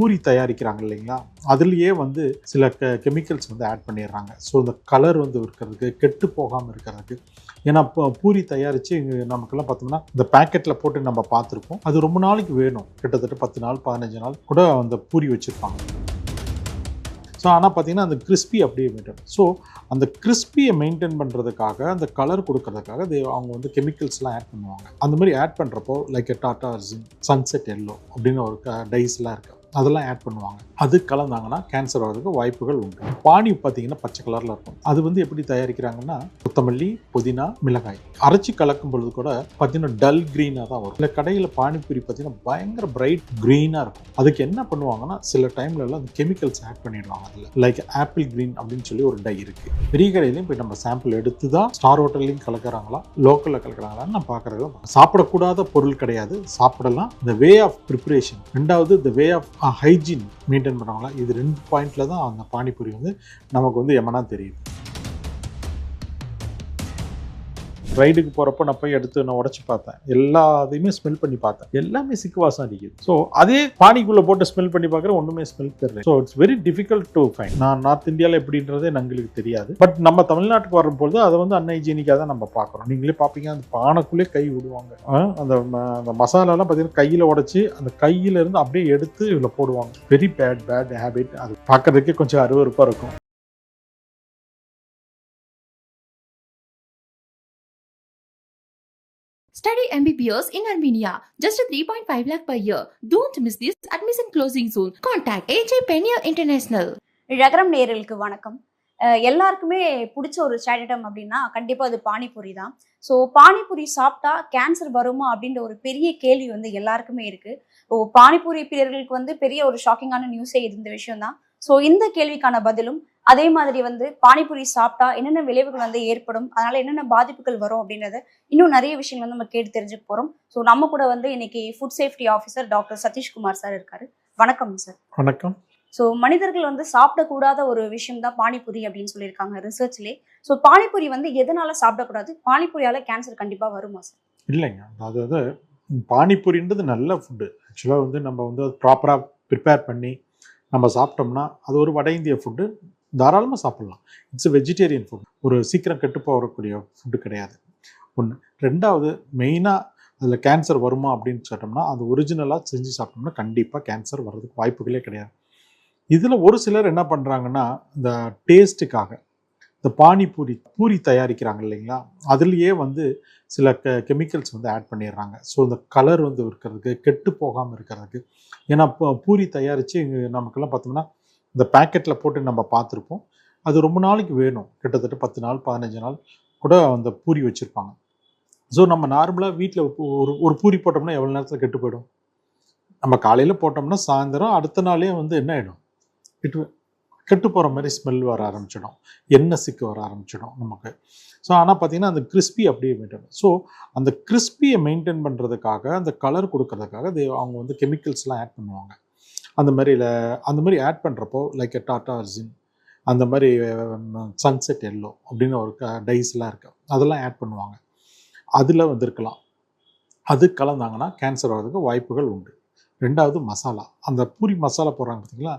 பூரி தயாரிக்கிறாங்க இல்லைங்களா? அதுலேயே வந்து சில கெ கெமிக்கல்ஸ் வந்து ஆட் பண்ணிடுறாங்க. ஸோ இந்த கலர் வந்து இருக்கிறதுக்கு கெட்டு போகாமல் இருக்கிறதுக்கு. ஏன்னா இப்போ பூரி தயாரித்து நமக்கெல்லாம் பார்த்தோம்னா இந்த பேக்கெட்டில் போட்டு நம்ம பார்த்துருப்போம். அது ரொம்ப நாளைக்கு வேணும். கிட்டத்தட்ட பத்து நாள் பதினஞ்சு நாள் கூட அந்த பூரி வச்சுருப்பாங்க. ஸோ ஆனால் பார்த்தீங்கன்னா அந்த கிறிஸ்பி அப்படியே மெயின்டைன் ஸோ அந்த கிறிஸ்பியை மெயின்டைன் பண்ணுறதுக்காக அந்த கலர் கொடுக்கறதுக்காக அது அவங்க வந்து கெமிக்கல்ஸ்லாம் ஆட் பண்ணுவாங்க. அந்த மாதிரி ஆட் பண்ணுறப்போ லைக் டாட்டா அர்ஜின் சன்செட் எல்லோ அப்படின்னு ஒரு டைஸ்லாம் இருக்குது அதெல்லாம் ஆட் பண்ணுவாங்க. அது கலந்தாங்கன்னா கேன்சர் வர்றதுக்கு வாய்ப்புகள் உண்டு. பானி பார்த்தீங்கன்னா பச்சை கலரில் இருக்கும். அது வந்து எப்படி தயாரிக்கிறாங்கன்னா கொத்தமல்லி புதினா மிளகாய். அரைச்சி கலக்கும் பொழுது கூட பார்த்தீங்கன்னா டல் க்ரீனாக தான் வரும். இந்த கடையில் பானிபூரி பார்த்தீங்கன்னா பயங்கர பிரைட் க்ரீனாக இருக்கும். அதுக்கு என்ன பண்ணுவாங்கன்னா சில டைம்ல எல்லாம் அந்த கெமிக்கல்ஸ் ஆட் பண்ணிடுவாங்க அதில். லைக் ஆப்பிள் க்ரீன் அப்படின்னு சொல்லி ஒரு டை இருக்கு. பெரிய கடையிலையும் போய் நம்ம சாம்பிள் எடுத்து தான் ஸ்டார் ஹோட்டல்லையும் கலக்கிறாங்களா லோக்கலில் கலக்கிறாங்களான்னு நான் பார்க்குறது சாப்பிடக்கூடாத பொருள் கிடையாது. சாப்பிடலாம். இந்த வே ஆஃப் ப்ரிப்பரேஷன் ரெண்டாவது இந்த வே ஆஃப் ஹைஜீன் மெயின்டைன் பண்ணுவாங்க இது ரெண்டு பாயிண்ட்ல தான் அந்த பானிபூரி வந்து நமக்கு வந்து எமனா தெரியுது. ரைடுக்கு போகிறப்ப நான் போய் எடுத்து நான் உடச்சி பார்த்தேன். எல்லாத்தையுமே ஸ்மெல் பண்ணி பார்த்தேன். எல்லாமே சிக்கு வாசம் அடிக்குது. ஸோ அதே பானிக்குள்ளே போட்டு ஸ்மெல் பண்ணி பார்க்குற ஒன்றுமே ஸ்மெல் தெரியல. So it's very difficult to find நான் நார்த் இந்தியாவில் எப்படின்றதே எங்களுக்கு தெரியாது. பட் நம்ம தமிழ்நாட்டுக்கு வரும்பொழுது அதை வந்து அன்ஹைஜீனிக்காக தான் நம்ம பார்க்குறோம். நீங்களே பார்ப்பீங்க அந்த பானைக்குள்ளே கை விடுவாங்க. அந்த ம- அந்த மசாலாலாம் பார்த்தீங்கன்னா கையில் உடச்சி அந்த கையிலேருந்து அப்படியே எடுத்து இதில் போடுவாங்க. வெரி பேட் பேட் ஹேபிட் அது பார்க்கறதுக்கே கொஞ்சம் அருவருப்பாக இருக்கும். Study MBBS in Armenia. Just 3.5 lakh per year. Don't miss this admission closing soon. Contact AJ Peniel International. ரகரம் நேரலுக்கு வணக்கம் எல்லாருக்குமே பிடிச்ச ஒரு சேட்டம் அப்படின்னா கண்டிப்பாக அது பானிபூரி தான் ஸோ பானிபூரி சாப்பிட்டா கேன்சர் வருமா அப்படின்ற ஒரு பெரிய கேள்வி வந்து எல்லாருக்குமே இருக்கு ஓ பானிபூரி பிரியர்களுக்கு வந்து பெரிய ஒரு ஷாக்கிங்கான நியூஸே இருந்த விஷயம் தான் ஸோ இந்த கேள்விக்கான பதிலும் அதே மாதிரி வந்து பானிபூரி சாப்பிட்டா என்னென்ன விளைவுகள் வந்து ஏற்படும் அதனால என்னென்ன பாதிப்புகள் வரும் அப்படின்றத இன்னும் நிறைய விஷயங்கள் வந்து நம்ம கேட்டு தெரிஞ்சுக்க போறோம். ஸோ நம்ம கூட வந்து இன்னைக்கு food safety officer doctor Satishkumar sir இருக்காரு. வணக்கம் சார் வணக்கம். ஸோ மனிதர்கள் வந்து சாப்பிடக்கூடாத ஒரு விஷயம் தான் பானிபூரி அப்படின்னு சொல்லியிருக்காங்க ரிசர்ச்லேயே ஸோ பானிபூரி வந்து எதனால சாப்பிடக்கூடாது? பானிபூரியால கேன்சர் கண்டிப்பா வருமா சார் இல்லைங்க. அதாவது பானிபூரின்றது நல்ல ஃபுட்டு ஆக்சுவலாக வந்து நம்ம வந்து ப்ராப்பராக ப்ரிப்பேர் பண்ணி நம்ம சாப்பிட்டோம்னா அது ஒரு வட இந்திய ஃபுட்டு தாராளமாக சாப்பிட்லாம். இட்ஸ் வெஜிடேரியன் ஃபுட் ஒரு சீக்கிரம் கெட்டு போகக்கூடிய ஃபுட்டு கிடையாது. ஒன்று ரெண்டாவது மெயினாக அதில் கேன்சர் வருமா அப்படின்னு சொல்லிட்டோம்னா அது ஒரிஜினலாக செஞ்சு சாப்பிட்டோம்னா கண்டிப்பாக கேன்சர் வர்றதுக்கு வாய்ப்புகளே கிடையாது. இதில் ஒரு சிலர் என்ன பண்ணுறாங்கன்னா இந்த டேஸ்ட்டுக்காக இந்த பானிபூரி பூரி தயாரிக்கிறாங்க இல்லைங்களா? அதுலேயே வந்து சில கெ கெமிக்கல்ஸ் வந்து ஆட் பண்ணிடுறாங்க. ஸோ இந்த கலர் வந்து இருக்கிறதுக்கு கெட்டு போகாமல் இருக்கிறதுக்கு. ஏன்னா இப்போ பூரி தயாரித்து நமக்கெல்லாம் பார்த்தோம்னா இந்த பேக்கெட்டில் போட்டு நம்ம பார்த்துருப்போம். அது ரொம்ப நாளைக்கு வேணும். கிட்டத்தட்ட பத்து நாள் பதினஞ்சு நாள் கூட அந்த பூரி வச்சுருப்பாங்க. ஸோ நம்ம நார்மலாக வீட்டில் ஒரு ஒரு பூரி போட்டோம்னா எவ்வளோ நேரத்தில் கெட்டு போயிடும்? நம்ம காலையில் போட்டோம்னா சாயந்தரம் அடுத்த நாளே வந்து என்ன ஆகிடும் கெட்டு கெட்டு போகிற மாதிரி ஸ்மெல் வர ஆரம்பிச்சிடும். எண்ணெய் சிக்கு வர ஆரம்பிச்சிடும் நமக்கு. ஸோ ஆனால் பார்த்தீங்கன்னா அந்த கிறிஸ்பி அப்படியே மெயின்டைன் ஸோ அந்த கிறிஸ்பியை மெயின்டைன் பண்ணுறதுக்காக அந்த கலர் கொடுக்கறதுக்காக அது அவங்க வந்து கெமிக்கல்ஸ்லாம் ஆட் பண்ணுவாங்க. அந்த மாதிரி அந்த மாதிரி ஆட் பண்ணுறப்போ லைக் டாட்டா அர்ஜின் அந்த மாதிரி சன்செட் எல்லோ அப்படின்னு ஒரு டைஸ்லாம் இருக்குது அதெல்லாம் ஆட் பண்ணுவாங்க. அதில் வந்திருக்கலாம். அது கலந்தாங்கன்னா கேன்சர் வர்றதுக்கு வாய்ப்புகள் உண்டு. ரெண்டாவது மசாலா. அந்த பூரி மசாலா போடுறாங்க பார்த்தீங்களா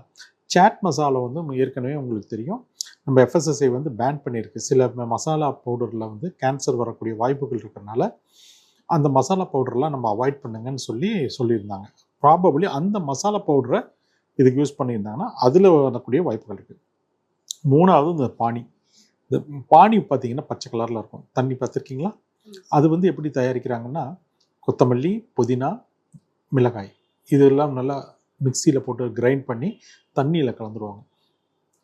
சாட் மசாலா வந்து ஏற்கனவே உங்களுக்கு தெரியும். நம்ம எஃப்எஸ்எஸ்ஐ வந்து பேன் பண்ணியிருக்கு. சில மசாலா பவுடரில் வந்து கேன்சர் வரக்கூடிய வாய்ப்புகள் இருக்கிறனால அந்த மசாலா பவுடர்லாம் நம்ம அவாய்ட் பண்ணுங்கன்னு சொல்லி சொல்லியிருந்தாங்க. ப்ராபபிளி அந்த மசாலா பவுடரை இதுக்கு யூஸ் பண்ணியிருந்தாங்கன்னா அதில் வரக்கூடிய வாய்ப்புகள் இருக்குது மூணாவது இந்த பானி. இந்த பானி பார்த்தீங்கன்னா பச்சை கலரில் இருக்கும். தண்ணி பார்த்துருக்கீங்களா அது வந்து எப்படி தயாரிக்கிறாங்கன்னா கொத்தமல்லி புதினா மிளகாய். இதெல்லாம் நல்லா மிக்சியில் போட்டு கிரைண்ட் பண்ணி தண்ணியில் கலந்துருவாங்க.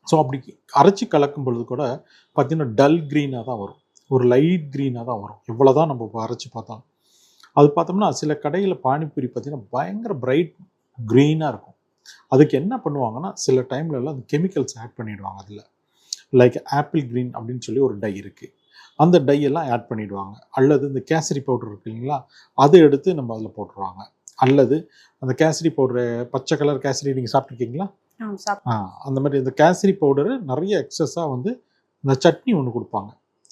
ஸோ அப்படி அரைச்சி கலக்கும் பொழுது கூட பார்த்தீங்கன்னா டல் க்ரீனாக தான் வரும். ஒரு லைட் க்ரீனாக தான் வரும். எவ்வளோ தான் நம்ம அரைச்சி பார்த்தாலும். அது பார்த்தோம்னா சில கடையில் பானிபூரி பார்த்தீங்கன்னா பயங்கர பிரைட் க்ரீனாக இருக்கும். அதுக்கு என்ன பண்ணுவாங்கன்னா சில டைம்லலாம் எல்லாம் அந்த கெமிக்கல்ஸ் ஆட் பண்ணிடுவாங்க அதில். லைக் ஆப்பிள் க்ரீன் அப்படின்னு சொல்லி ஒரு டை இருக்குது அந்த டை எல்லாம் ஆட் பண்ணிடுவாங்க. அல்லது இந்த கேசரி பவுடர் இருக்கு இல்லைங்களா? அதை எடுத்து நம்ம அதில் போட்டுருவாங்க. அல்லது அந்த கேசரி பவுடர் பச்சை கலர் கேசரி நீங்கள் சாப்பிட்ருக்கீங்களா ஆ, அந்த மாதிரி இந்த கேசரி பவுடரு நிறைய எக்ஸஸாக வந்து இந்த சட்னி ஒன்று கொடுப்பாங்க.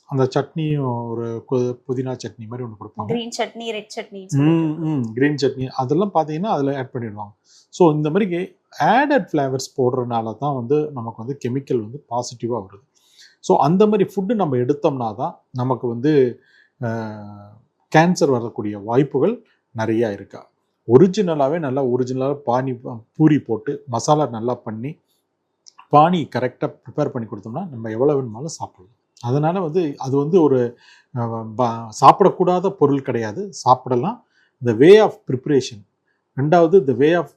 அந்த சட்னியும் ஒரு புதினா சட்னி மாதிரி ஒன்று கொடுப்பாங்க. கிரீன் சட்னி ரெட் சட்னி ம் ம் க்ரீன் சட்னி. அதெல்லாம் பார்த்தீங்கன்னா அதில் ஆட் பண்ணிடுவாங்க. ஸோ இந்த மாதிரி ஆடட் ஃப்ளேவர்ஸ் போடுறதுனால தான் வந்து நமக்கு வந்து கெமிக்கல் வந்து பாசிட்டிவாக வருது. ஸோ அந்த மாதிரி ஃபுட்டு நம்ம எடுத்தோம்னா தான் நமக்கு வந்து கேன்சர் வரக்கூடிய வாய்ப்புகள் நிறையா இருக்கா? ஒரிஜினலாகவே நல்லா ஒரிஜினலாக பானி பூரி போட்டு மசாலா நல்லா பண்ணி பானி கரெக்டாக ப்ரிப்பேர் பண்ணி கொடுத்தோம்னா நம்ம எவ்வளோ வேணுமாலும் சாப்பிடலாம். அதனால் வந்து அது வந்து ஒரு ப- சாப்பிடக்கூடாத பொருள் கிடையாது. சாப்பிடலாம். இந்த வே ஆஃப் ப்ரிப்ரேஷன் ரெண்டாவது இந்த வே ஆஃப்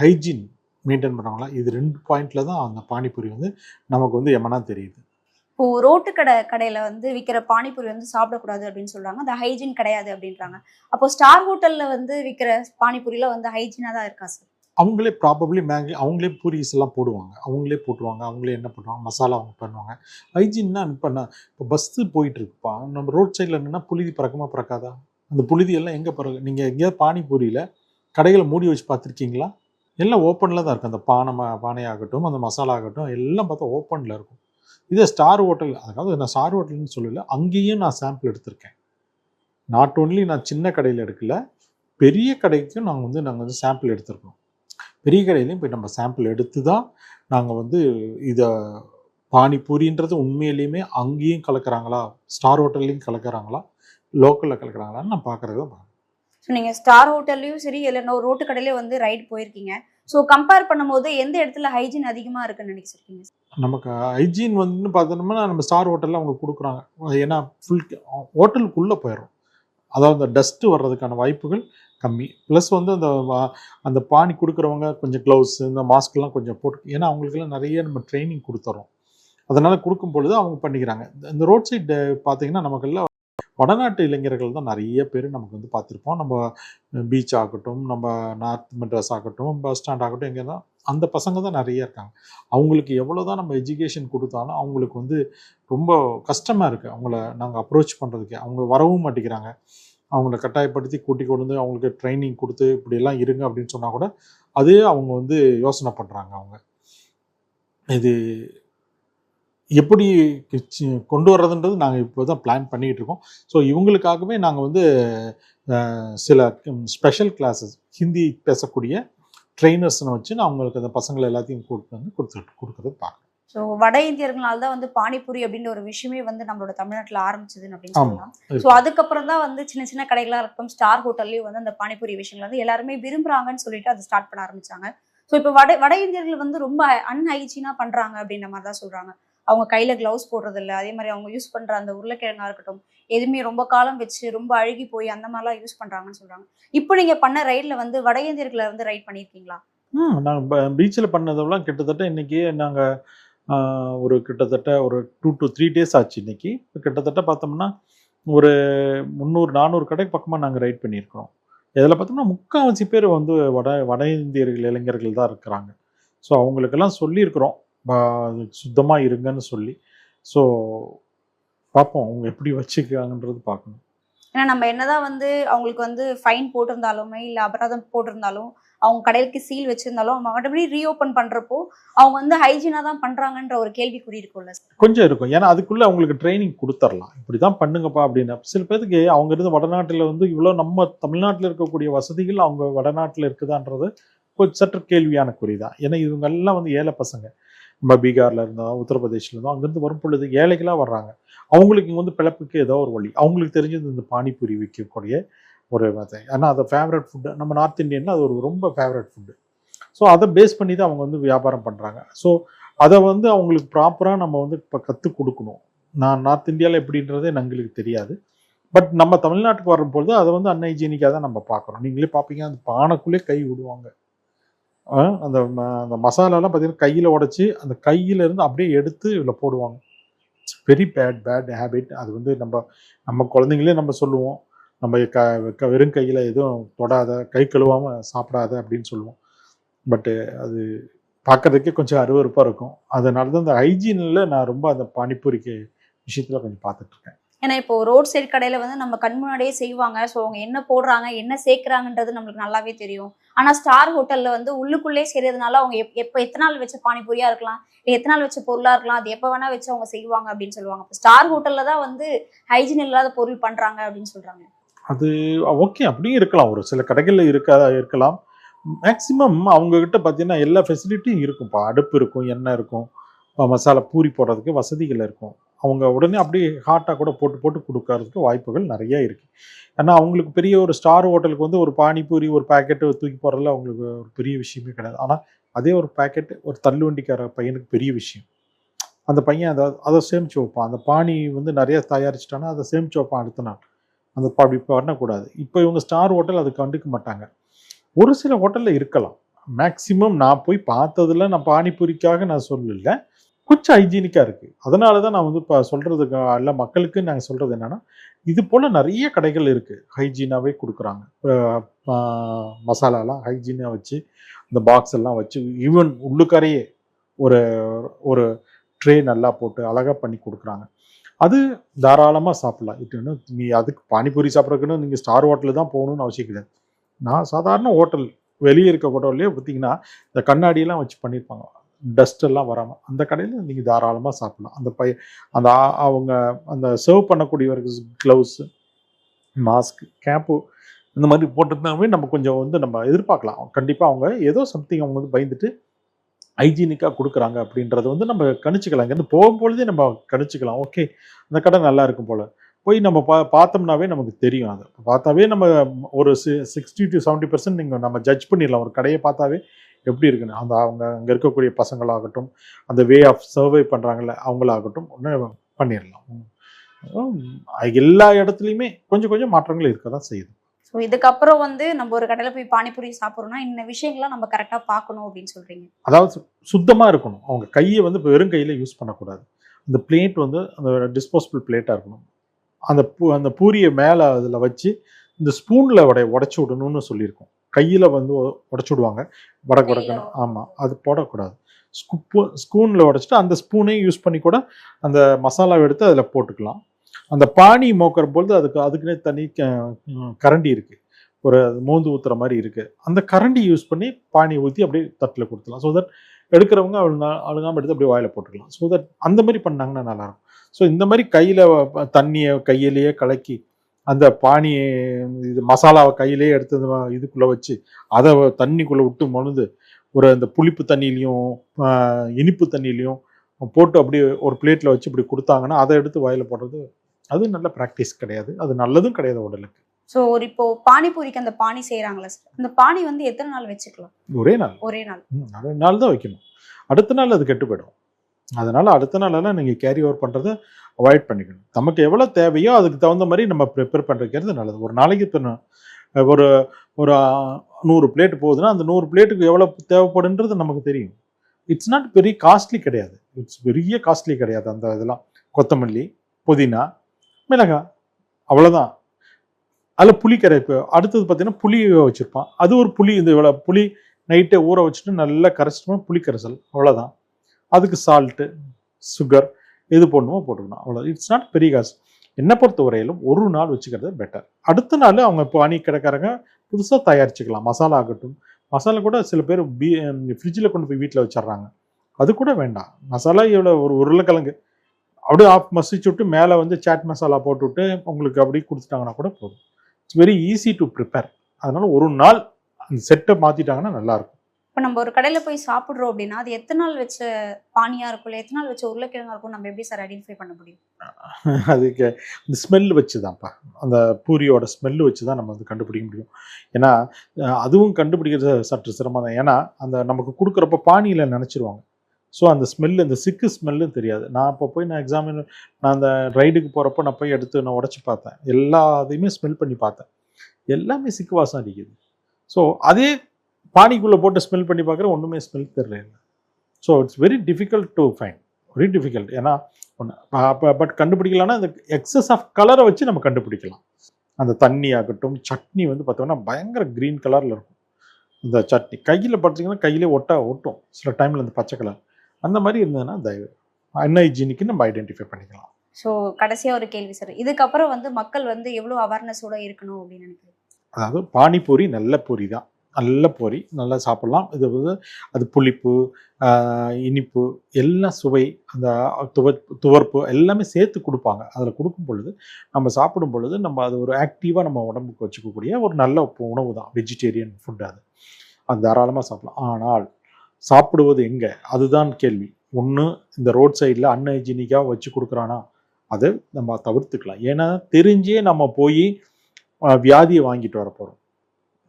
ஹைஜீன் மெயின்டைன் பண்ணுறாங்களா இது ரெண்டு பாயிண்டில் தான் அந்த பானிபூரி வந்து நமக்கு வந்து எமனா தெரியுது. இப்போ ரோட்டு கடை கடையில வந்து விற்கிற பானிபூரி வந்து சாப்பிடக்கூடாது அப்படின்னு சொல்றாங்க. அது ஹைஜீன் கிடையாது அப்படின்றாங்க. அப்போ ஸ்டார் ஹோட்டல்ல வந்து விற்கிற பானிபூரியில வந்து ஹைஜீனா தான் இருக்கா சார்? அவங்களே ப்ராபப்ளி மேகி அவங்களே பூரிஸ் எல்லாம் போடுவாங்க. அவங்களே போட்டுருவாங்க. அவங்களே என்ன பண்ணுவாங்க? மசாலா அவங்க பண்ணுவாங்க. ஹைஜீன்னா பண்ண இப்போ பஸ்ஸு போயிட்டு இருக்குப்பா. நம்ம ரோட் சைடில் என்னென்னா புழுதி பறக்கமாக பறக்காதா? அந்த புழுதி எல்லாம் எங்கே பிறகு நீங்கள் எங்கேயாவது பானிபூரியில் கடைகளை மூடி வச்சு பார்த்துருக்கீங்களா? எல்லாம் ஓப்பனில் தான் இருக்கும். அந்த பானை ம பானையாகட்டும் அந்த மசாலா ஆகட்டும் எல்லாம் பார்த்தா ஓப்பனில் இருக்கும். இதே ஸ்டார் ஹோட்டல் அதாவது நான் ஸ்டார் ஹோட்டல்னு சொல்லல அங்கேயும் நான் சாம்பிள் எடுத்திருக்கேன். நாட் ஓன்லி நான் சின்ன கடையில் எடுக்கல பெரிய கடைக்கும் நாங்கள் வந்து நாங்கள் வந்து சாம்பிள் எடுத்திருக்கோம். பெரிய கடையிலையும் போய் நம்ம சாம்பிள் எடுத்து தான் நாங்கள் வந்து இதை பானிபூரின்றது உண்மையிலேயுமே அங்கேயும் கலக்குறாங்களா ஸ்டார் ஹோட்டல்லையும் கலக்குறாங்களா லோக்கலில் கலக்குறாங்களான்னு நான் பார்க்குறத பார்க்குறேன் ஸோ ஸ்டார் ஹோட்டல்லையும் சரி இல்லை ரோட்டு கடையிலயும் வந்து ரைட் போயிருக்கீங்க. ஸோ கம்பேர் பண்ணும்போது எந்த இடத்துல ஹைஜீன் அதிகமாக இருக்குன்னு நினைச்சிருக்கீங்க? நமக்கு ஹைஜீன் வந்து பார்த்தோம்னா நம்ம ஸ்டார் ஹோட்டலில் அவங்க கொடுக்குறாங்க. ஏன்னா ஃபுல் ஹோட்டலுக்குள்ளே போயிடும் அதாவது அந்த டஸ்ட்டு வர்றதுக்கான வாய்ப்புகள் கம்மி. ப்ளஸ் வந்து அந்த அந்த பானி கொடுக்குறவங்க கொஞ்சம் க்ளவுஸ் இந்த மாஸ்க்லாம் கொஞ்சம் போட்டு ஏன்னா அவங்களுக்குலாம் நிறைய நம்ம ட்ரைனிங் கொடுத்துறோம். அதனால் கொடுக்கும் பொழுது அவங்க பண்ணிக்கிறாங்க. இந்த ரோட் சைடு பார்த்தீங்கன்னா நமக்கெல்லாம் வடநாட்டு இளைஞர்கள் தான் நிறைய பேர் நமக்கு வந்து பார்த்துருப்போம். நம்ம பீச் ஆகட்டும் நம்ம நார்த் மெட்ராஸ் ஆகட்டும் பஸ் ஸ்டாண்ட் ஆகட்டும் எங்கே தான் அந்த பசங்க தான் நிறைய இருக்காங்க. அவங்களுக்கு எவ்வளோ தான் நம்ம எஜுகேஷன் கொடுத்தாலும் அவங்களுக்கு வந்து ரொம்ப கஷ்டமாக இருக்குது அவங்கள நாங்கள் அப்ரோச் பண்ணுறதுக்கு அவங்க வரவும் மாட்டேங்கிறாங்க. அவங்கள கட்டாயப்படுத்தி கூட்டி கொண்டு வந்து அவங்களுக்கு ட்ரைனிங் கொடுத்து இப்படியெல்லாம் இருங்க அப்படின்னு சொன்னால் கூட அதே அவங்க வந்து யோசனை பண்ணுறாங்க அவங்க. இது எப்படி கொண்டு வர்றதுன்றது நாங்கள் இப்போ தான் பிளான் பண்ணிகிட்டு இருக்கோம் ஸோ இவங்களுக்காகவே நாங்கள் வந்து சில ஸ்பெஷல் கிளாஸஸ் ஹிந்தி பேசக்கூடிய ட்ரெயினர்ஸ்னை வச்சு நான் அவங்களுக்கு அந்த பசங்களை எல்லாத்தையும் கூப்பிட்டு வந்து கொடுத்துட்டு கொடுக்குறது பார்க்குறேன் ஸோ வட இந்தியர்களால் தான் வந்து பானிபூரி அப்படின்ற ஒரு விஷயமே வந்து நம்மளோட தமிழ்நாட்டில் ஆரம்பிச்சதுன்னு அப்படின்னு. சொல்லலாம். ஸோ அதுக்கப்புறம் தான் வந்து சின்ன சின்ன கடைகளாக இருக்கட்டும் ஸ்டார் ஹோட்டல்லையும் வந்து அந்த பானிபூரி விஷயங்கள் வந்து எல்லாருமே விரும்புறாங்கன்னு சொல்லிட்டு அதை ஸ்டார்ட் பண்ண ஆரம்பிச்சாங்க ஸோ இப்போ வட வட இந்தியர்கள் வந்து ரொம்ப அன்ஹைஜீனா பண்றாங்க அப்படின்ற மாதிரி தான் சொல்றாங்க அவங்க கையில கிளவுஸ் போடுறதில்ல. அதே மாதிரி அவங்க யூஸ் பண்ற அந்த உருளைக்கிழங்கா இருக்கட்டும் எதுவுமே ரொம்ப காலம் வச்சு ரொம்ப அழுகி போய் அந்த மாதிரிலாம் யூஸ் பண்றாங்கன்னு சொல்றாங்க. இப்போ நீங்க பண்ண ரைட்ல வந்து வட இந்தியர்களை வந்து ரைட் பண்ணியிருக்கீங்களா நாங்கள் பீச்சில் பண்ணதெல்லாம் கிட்டத்தட்ட இன்னைக்கு நாங்கள் ஒரு கிட்டத்தட்ட ஒரு டூ டு த்ரீ டேஸ் ஆச்சு இன்னைக்கு. கிட்டத்தட்ட பார்த்தோம்னா ஒரு முந்நூறு நானூறு கடைக்கு பக்கமாக நாங்கள் ரைட் பண்ணியிருக்கிறோம். இதில் பார்த்தோம்னா முக்கால்வாசி பேர் வந்து வட வட இந்தியர்கள் இளைஞர்கள் தான் இருக்கிறாங்க. ஸோ அவங்களுக்கெல்லாம் சொல்லியிருக்கிறோம். சுத்தமாக இருங்கன்னு சொல்லி. ஸோ பார்ப்போம் அவங்க எப்படி வச்சுக்கிறாங்கன்றது பார்க்கணும் ஏன்னா நம்ம என்னதான் வந்து அவங்களுக்கு வந்து ஃபைன் போட்டிருந்தாலுமே இல்ல அபராதம் போட்டிருந்தாலும் அவங்க கடைக்கு சீல் வச்சிருந்தாலும் மறுபடியும் ரீஓபன் பண்றப்போ அவங்க வந்து ஹைஜீனா தான் பண்றாங்கன்ற ஒரு கேள்விக்குறி இருக்கும்ல கொஞ்சம் இருக்கும். ஏன்னா அதுக்குள்ள அவங்களுக்கு ட்ரைனிங் கொடுத்துர்லாம். இப்படி தான் பண்ணுங்கப்பா அப்படின்னு. சில பேருக்கு அவங்க இருந்து வடநாட்டில் வந்து இவ்வளோ நம்ம தமிழ்நாட்டில் இருக்கக்கூடிய வசதிகள் அவங்க வடநாட்டில் இருக்குதான்றது கொஞ்சம் சற்று கேள்வியான குறிதான். ஏன்னா இவங்க எல்லாம் வந்து ஏழை பசங்க. நம்ம பீகாரில் இருந்தோம் உத்தரப்பிரதேசில் இருந்தோம் அங்கேருந்து வரும் பொழுது ஏழைகளாக வர்றாங்க. அவங்களுக்கு இங்கே வந்து பிழப்புக்கு ஏதோ ஒரு வழி. அவங்களுக்கு தெரிஞ்சது இந்த பானிபூரி விற்கக்கூடிய ஒரு ஆனால் ஏன்னா அது ஃபேவரட் ஃபுட்டு நம்ம நார்த் இந்தியன் அது ஒரு ரொம்ப ஃபேவரட் ஃபுட்டு ஸோ அதை பேஸ் பண்ணி தான் அவங்க வந்து வியாபாரம் பண்ணுறாங்க ஸோ அதை வந்து அவங்களுக்கு ப்ராப்பராக நம்ம வந்து இப்போ கற்றுக் கொடுக்கணும். நான் நார்த் இந்தியாவில் எப்படின்றதே எங்களுக்கு தெரியாது. பட் நம்ம தமிழ்நாட்டுக்கு வரும்பொழுது அதை வந்து அன்ஹைஜீனிக்காக தான் நம்ம பார்க்குறோம் நீங்களே பார்ப்பீங்க அந்த பானைக்குள்ளே கை விடுவாங்க. அந்த ம- அந்த மசாலாலாம் பார்த்தீங்கன்னா கையில் உடைச்சி அந்த கையில் இருந்து அப்படியே எடுத்து இதில் போடுவாங்க. வெரி பேட் பேட் ஹேபிட் அது வந்து நம்ம நம்ம குழந்தைங்களே நம்ம சொல்லுவோம். நம்ம க க- வெறும் கையில் எதுவும் தொடாத கை கழுவாமல் சாப்பிடாத அப்படின்னு சொல்லுவோம். பட்டு அது பார்க்கறதுக்கே கொஞ்சம் அருவருப்பாக இருக்கும். அதனால தான் இந்த ஹைஜீனில் நான் ரொம்ப அந்த பானிபூரிக்கு விஷயத்தில் கொஞ்சம் பார்த்துட்ருக்கேன் ஏன்னா இப்போ ரோட் சைடு கடையில வந்து நம்ம கண் முன்னாடியே செய்வாங்க. ஸோ அவங்க என்ன போடுறாங்க என்ன சேர்க்குறாங்கன்றது நம்மளுக்கு நல்லாவே தெரியும். ஆனா ஸ்டார் ஹோட்டல்ல வந்து உள்ளுக்குள்ளே செய்யறதுனால அவங்க எப் எப்போ எத்தனை நாள் வச்ச பானிபூரியா இருக்கலாம் இல்லை எத்தனை நாள் வச்ச பொருளா இருக்கலாம் அது எப்போ வேணா வச்சு அவங்க செய்வாங்க அப்படின்னு சொல்லுவாங்க. இப்போ ஸ்டார் ஹோட்டல்ல தான் வந்து ஹைஜீன் இல்லாத பொருள் பண்றாங்க அப்படின்னு சொல்றாங்க. அது ஓகே அப்படியும் இருக்கலாம். ஒரு சில கடைகளில் இருக்க இருக்கலாம். மேக்சிமம் அவங்கக்கிட்ட பார்த்தீங்கன்னா எல்லா ஃபெசிலிட்டியும் இருக்கும்ப்பா. அடுப்பு இருக்கும் எண்ணெய் இருக்கும். மசாலா பூரி போடுறதுக்கு வசதிகள் இருக்கும். அவங்க உடனே அப்படியே ஹாட்டாக கூட போட்டு போட்டு கொடுக்கறதுக்கு வாய்ப்புகள் நிறைய இருக்குது ஏன்னா அவங்களுக்கு பெரிய ஒரு ஸ்டார் ஹோட்டலுக்கு வந்து ஒரு பானிபூரி ஒரு பாக்கெட்டு தூக்கி போடுறதுல அவங்களுக்கு ஒரு பெரிய விஷயமே கிடையாது. ஆனால் அதே ஒரு பேக்கெட் ஒரு தள்ளுவண்டிக்கார பையனுக்கு பெரிய விஷயம். அந்த பையன் அதை அதை சேமிச்சு வைப்பான். அந்த பானி வந்து நிறைய தயாரிச்சிட்டானா அதை சேமிச்சு வைப்பான் அடுத்த நாள். அந்த அப்படி பண்ணக்கூடாது. இப்போ இவங்க ஸ்டார் ஹோட்டல் அதை கண்டுக்க மாட்டாங்க. ஒரு சில ஹோட்டலில் இருக்கலாம். மேக்சிமம் நான் போய் பார்த்ததுல நான் பானிபூரிக்காக நான் சொல்லலை. கொஞ்சம் ஹைஜீனிக்காக இருக்குது அதனால தான் நான் வந்து இப்போ சொல்கிறதுக்கு எல்லா மக்களுக்கு நாங்கள் சொல்கிறது என்னென்னா இது போல் நிறைய கடைகள் இருக்குது ஹைஜீனாகவே கொடுக்குறாங்க. மசாலாலாம் ஹைஜீனாக வச்சு இந்த பாக்ஸ் எல்லாம் வச்சு ஈவன் உள்ளுக்கரையே ஒரு ஒரு ட்ரே நல்லா போட்டு அழகாக பண்ணி கொடுக்குறாங்க. அது தாராளமாக சாப்பிட்லாம். இது இன்னும் நீ அதுக்கு பானிபூரி சாப்பிட்றதுக்குன்னு நீங்கள் ஸ்டார் ஹோட்டலில் தான் போகணும்னு அவசியம் கிடையாது. நான் சாதாரண ஹோட்டல் வெளியே இருக்க ஹோட்டல்லையே பார்த்தீங்கன்னா இந்த கண்ணாடியெல்லாம் வச்சு பண்ணியிருப்பாங்க டஸ்ட் எல்லாம் வராமல் அந்த கடையில் நீங்கள் தாராளமாக சாப்பிடலாம். அந்த பை அந்த அவங்க அந்த சர்வ் பண்ணக்கூடியவருக்கு க்ளவுஸு மாஸ்க் கேப்பு இந்த மாதிரி போட்டிருந்தாவே நம்ம கொஞ்சம் வந்து நம்ம எதிர்பார்க்கலாம். கண்டிப்பாக அவங்க ஏதோ சம்திங் அவங்க வந்து பயந்துட்டு ஹைஜீனிக்காக கொடுக்குறாங்க அப்படின்றத வந்து நம்ம கணிச்சிக்கலாம். இங்கேருந்து போகும்பொழுதே நம்ம கணிச்சிக்கலாம். ஓகே அந்த கடை நல்லா இருக்கும் போல். போய் நம்ம பா பார்த்தோம்னாவே நமக்கு தெரியும் அது. பார்த்தாவே நம்ம ஒரு சிக்ஸ்டி டு செவன்ட்டி பர்சன்ட் நீங்கள் நம்ம ஜட்ஜ் பண்ணிடலாம். ஒரு கடையை பார்த்தாவே எப்படி இருக்குன்னு? அந்த அவங்க அங்கே இருக்கக்கூடிய பசங்களாகட்டும் அந்த வே ஆஃப் சர்வை பண்ணுறாங்கல்ல அவங்களாகட்டும் ஒன்று பண்ணிடலாம் எல்லா இடத்துலையுமே கொஞ்சம் கொஞ்சம் மாற்றங்கள் இருக்க தான் செய்யுது. ஸோ இதுக்கப்புறம் வந்து நம்ம ஒரு கடையில போய் பானிபூரி சாப்பிட்றோம்னா இந்த விஷயங்கள்லாம் நம்ம கரெக்டாக பார்க்கணும் அப்படின்னு சொல்றீங்க. அதாவது சுத்தமாக இருக்கணும். அவங்க கையை வந்து வெறும் கையில் யூஸ் பண்ணக்கூடாது. அந்த பிளேட் வந்து அந்த டிஸ்போசபிள் பிளேட்டாக இருக்கணும். அந்த பூ அந்த பூரியை மேலே அதில் வச்சு இந்த ஸ்பூனில் உடைய உடச்சி விடணும்னு சொல்லியிருக்கோம். கையில் வந்து உடச்சி விடுவாங்க வடக்கு வடக்கணும் ஆமாம் அது போடக்கூடாது. ஸ்கூ ஸ்பூனில் உடச்சிட்டு அந்த ஸ்பூனையும் யூஸ் பண்ணி கூட அந்த மசாலாவை எடுத்து அதில் போட்டுக்கலாம். அந்த பானி மோக்கிற பொழுது அதுக்கு அதுக்குன்னே தனி கரண்டி இருக்குது ஒரு மோந்து ஊத்துற மாதிரி இருக்குது அந்த கரண்டி யூஸ் பண்ணி பானி ஊற்றி அப்படியே தட்டில் கொடுத்துலாம் ஸோ தட் எடுக்கிறவங்க அழுங்க அழுகாமல் எடுத்து அப்படியே வாயில் போட்டுக்கலாம். ஸோ தட் அந்த மாதிரி பண்ணாங்கன்னா நல்லாயிருக்கும். ஸோ இந்த மாதிரி கையில் தண்ணியை கையிலேயே கலக்கி அந்த பானியை இது மசாலாவை கையிலேயே எடுத்து இதுக்குள்ளே வச்சு அதை தண்ணிக்குள்ளே விட்டு மொழுது ஒரு அந்த புளிப்பு தண்ணியிலையும் இனிப்பு தண்ணியிலையும் போட்டு அப்படியே ஒரு பிளேட்டில் வச்சு இப்படி கொடுத்தாங்கன்னா அதை எடுத்து வாயில் போடுறது அது நல்ல ப்ராக்டிஸ் கிடையாது. அது நல்லதும் கிடையாது உடலுக்கு. ஸோ ஒரு இப்போ பானிபூரிக்கு அந்த பானி செய்கிறாங்களே சார் அந்த பானி வந்து எத்தனை நாள் வச்சுக்கலாம்? ஒரே நாள். ஒரே நாள். ரெண்டு நாள் தான் வைக்கணும். அடுத்த நாள் அது கெட்டு போயிடும். அதனால் அடுத்த நாளெல்லாம் நீங்கள் கேரி ஓவர் பண்ணுறதை அவாய்ட் பண்ணிக்கணும். நமக்கு எவ்வளோ தேவையோ அதுக்கு தகுந்த மாதிரி நம்ம ப்ரிப்பேர் பண்ணுறது நல்லது. ஒரு நாளைக்கு ஒரு ஒரு நூறு பிளேட் போகுதுன்னா அந்த நூறு பிளேட்டுக்கு எவ்வளோ தேவைப்படுன்றது நமக்கு தெரியும். இட்ஸ் நாட் பெரிய காஸ்ட்லி கிடையாது. இட்ஸ் பெரிய காஸ்ட்லி கிடையாது அந்த இதெல்லாம். கொத்தமல்லி புதினா மிளகாய் அவ்வளோதான். அதில் புளி இப்போ அடுத்தது பார்த்தீங்கன்னா புளி வச்சுருப்பான். அது ஒரு புளி இந்த இவ்வளோ புளி நைட்டே ஊற வச்சுட்டு நல்லா கரைச்சிட்டோம் புளி கரைசல். அவ்வளோதான். அதுக்கு சால்ட்டு சுகர் எது போடணுமோ? போட்டுக்கணும். அவ்வளோ இட்ஸ் நாட் பெரிய காசு. என்னை பொறுத்த வரையிலும் ஒரு நாள் வச்சுக்கிறது பெட்டர் அடுத்த நாள் அவங்க இப்போ அணி கிடக்காரங்க புதுசாக தயாரிச்சுக்கலாம். மசாலா ஆகட்டும். மசாலா கூட சில பேர் பீ ஃப்ரிட்ஜில் கொண்டு போய் வீட்டில் வச்சிடுறாங்க அது கூட வேண்டாம். மசாலா எவ்வளோ ஒரு உருளைக்கிழங்கு. அப்படியே ஆஃப் மசிச்சு விட்டு மேலே வந்து சாட் மசாலா போட்டுவிட்டு உங்களுக்கு அப்படியே கொடுத்துட்டாங்கன்னா கூட போதும். It's very easy to prepare அதனால் ஒரு நாள் அந்த செட்டை மாற்றிட்டாங்கன்னா நல்லாயிருக்கும் இப்போ நம்ம ஒரு கடையில் போய் சாப்பிட்றோம் அப்படின்னா அது எத்தனை நாள் வச்ச பானியாக இருக்கும் இல்லை எத்தனை நாள் வச்ச உருளைக்கிழங்கா இருக்கும் நம்ம எப்படி சார் ஐடென்டிஃபை பண்ண முடியும்? அதுக்கு இந்த ஸ்மெல் வச்சு தான்ப்பா அந்த பூரியோட ஸ்மெல்லு வச்சு தான் நம்ம வந்து கண்டுபிடிக்க முடியும். ஏன்னா அதுவும் கண்டுபிடிக்கிறது சற்று சிரமம் தான் ஏன்னா அந்த நமக்கு கொடுக்குறப்ப பானியில் நினச்சிருவாங்க. ஸோ அந்த ஸ்மெல்லு இந்த சிக்கு ஸ்மெல்லும் தெரியாது. நான் இப்போ போய் நான் எக்ஸாமின் நான் அந்த ரைடுக்கு போகிறப்போ நான் போய் எடுத்து நான் உடச்சி பார்த்தேன். எல்லாத்தையுமே ஸ்மெல் பண்ணி பார்த்தேன். எல்லாமே சிக்கு வாசம் அடிக்குது. ஸோ அதே பானிக்குள்ளே போட்டு ஸ்மெல் பண்ணி பார்க்குற ஒன்றுமே ஸ்மெல் தெரியல so it's very difficult to find very difficult ஏன்னா ஒன்று அப்போ பட் கண்டுபிடிக்கலாம்னா இந்த எக்ஸஸ் ஆஃப் கலரை வச்சு நம்ம கண்டுபிடிக்கலாம். அந்த தண்ணி ஆகட்டும் சட்னி வந்து பார்த்தோம்னா பயங்கர க்ரீன் கலரில் இருக்கும். இந்த சட்னி. கையில் பார்த்தீங்கன்னா கையிலே ஒட்டா ஒட்டும். சில டைமில் இந்த பச்சை கலர் அந்த மாதிரி இருந்ததுன்னா தயவு அன்ஹைஜீனிக்கு நம்ம ஐடென்டிஃபை பண்ணிக்கலாம். ஸோ கடைசியா ஒரு கேள்வி சார். இதுக்கப்புறம் வந்து மக்கள் வந்து எவ்வளவு அவேர்னஸோட இருக்கணும் அப்படின்னு நினைக்கிறேன் அதாவது பானிபூரி நல்ல பூரி தான். நல்ல பொறி நல்லா சாப்பிடலாம். இது வந்து அது புளிப்பு இனிப்பு எல்லாம் சுவை அந்த துவ துவர்ப்பு எல்லாமே சேர்த்து கொடுப்பாங்க. அதில் கொடுக்கும் பொழுது நம்ம சாப்பிடும் பொழுது நம்ம அது ஒரு ஆக்டிவாக நம்ம உடம்புக்கு வச்சுக்கக்கூடிய ஒரு நல்ல உணவு தான். வெஜிடேரியன் ஃபுட் அது. அது தாராளமாக சாப்பிடலாம். ஆனால் சாப்பிடுவது எங்கே? அதுதான் கேள்வி. ஒன்று இந்த ரோட் சைடில் அன்ஹைஜீனிக்காக வச்சு கொடுக்குறானா? அதை நம்ம தவிர்த்துக்கலாம். ஏன்னா தெரிஞ்சே நம்ம போய் வியாதியை வாங்கிட்டு வர போகிறோம்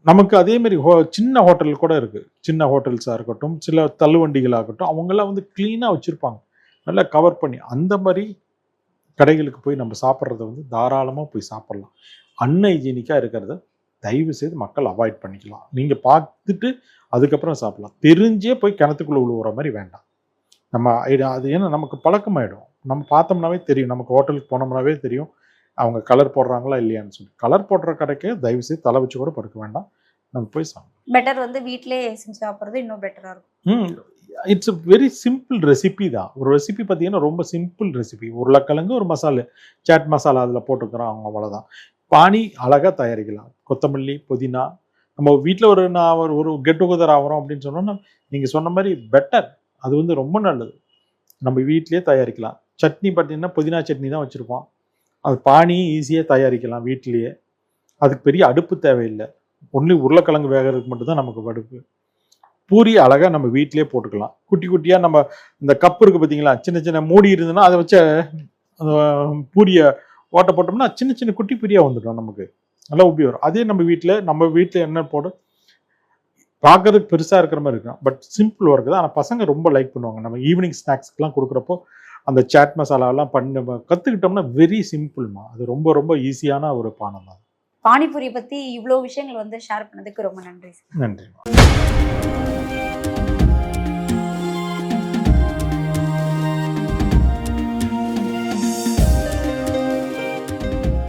நமக்கு அதே மாதிரி ஹோ சின்ன ஹோட்டல் கூட இருக்குது சின்ன ஹோட்டல்ஸாக இருக்கட்டும் சில தள்ளுவண்டிகளாகட்டும் அவங்கெல்லாம் வந்து க்ளீனாக வச்சுருப்பாங்க. நல்லா கவர் பண்ணி அந்த மாதிரி கடைகளுக்கு போய் நம்ம சாப்பிட்றத வந்து தாராளமாக போய் சாப்பிட்லாம். அன்ஹைஜீனிக்காக இருக்கிறத தயவு செய்து மக்கள் அவாய்ட் பண்ணிக்கலாம். நீங்கள் பார்த்துட்டு அதுக்கப்புறம் சாப்பிட்லாம். தெரிஞ்சே போய் கிணத்துக்குள்ளே உழுவுற மாதிரி வேண்டாம். நம்ம அது ஏன்னா நமக்கு பழக்கமாயிடும். நம்ம பார்த்தோம்னாவே தெரியும். நமக்கு ஹோட்டலுக்கு போனோம்னாவே தெரியும். அவங்க கலர் போடுறாங்களா இல்லையான்னு சொல்லி. கலர் போடுற கடைக்கு தயவு செய்து தலை வச்சு கூட படுக்க வேண்டாம். நம்ம போய் சாப்பிடலாம். பெட்டர் வந்து வீட்டிலே செஞ்சு சாப்பிட்றது இன்னும் பெட்டரா இருக்கும். ம் இட்ஸ் வெரி சிம்பிள் ரெசிபி தான். ஒரு ரெசிபி பார்த்தீங்கன்னா ரொம்ப சிம்பிள் ரெசிபி உருளைக்கிழங்கு ஒரு மசாலா சாட் மசாலா அதில் போட்டுக்கிறோம் அவங்க அவ்வளோதான் பானி அழகாக தயாரிக்கலாம். கொத்தமல்லி புதினா. நம்ம வீட்டில் ஒரு நான் ஒரு ஒரு கெட் டுகெதர் ஆகிறோம் அப்படின்னு சொன்னோன்னா நீங்கள் சொன்ன மாதிரி பெட்டர் அது வந்து ரொம்ப நல்லது. நம்ம வீட்டிலேயே தயாரிக்கலாம். சட்னி பார்த்தீங்கன்னா புதினா சட்னி தான் வச்சுருப்போம். அது பானி ஈஸியாக தயாரிக்கலாம் வீட்டிலேயே. அதுக்கு பெரிய அடுப்பு தேவையில்லை. ஒன்லி உருளைக்கிழங்கு வேகிறதுக்கு மட்டும்தான் நமக்கு அடுப்பு. பூரி அழகாக நம்ம வீட்டிலேயே போட்டுக்கலாம். குட்டி குட்டியாக நம்ம இந்த கப் இருக்குது பார்த்தீங்களா சின்ன சின்ன மூடி இருந்ததுன்னா அதை வச்ச அந்த பூரியை ஓட்ட போட்டோம்னா சின்ன சின்ன குட்டி பூரியாக வந்துடும் நமக்கு. நல்லா உபயோகம் அதே நம்ம வீட்டில் நம்ம வீட்டில் என்ன போடும்? பார்க்கறதுக்கு பெருசாக இருக்கிற மாதிரி இருக்கும். பட் சிம்பிள் ஒர்க் தான். ஆனால் பசங்க ரொம்ப லைக் பண்ணுவாங்க. நம்ம ஈவினிங் ஸ்நாக்ஸ்க்கெலாம் கொடுக்குறப்போ அந்த சாட் மசாலாலாம் பண்ணி கற்றுக்கிட்டோம்னா வெரி சிம்பிள்மா அது ரொம்ப ரொம்ப ஈஸியான ஒரு பானம் தான். பானிபூரி பத்தி இவ்வளோ விஷயங்கள் வந்து ஷேர் பண்ணதுக்கு ரொம்ப நன்றி நன்றி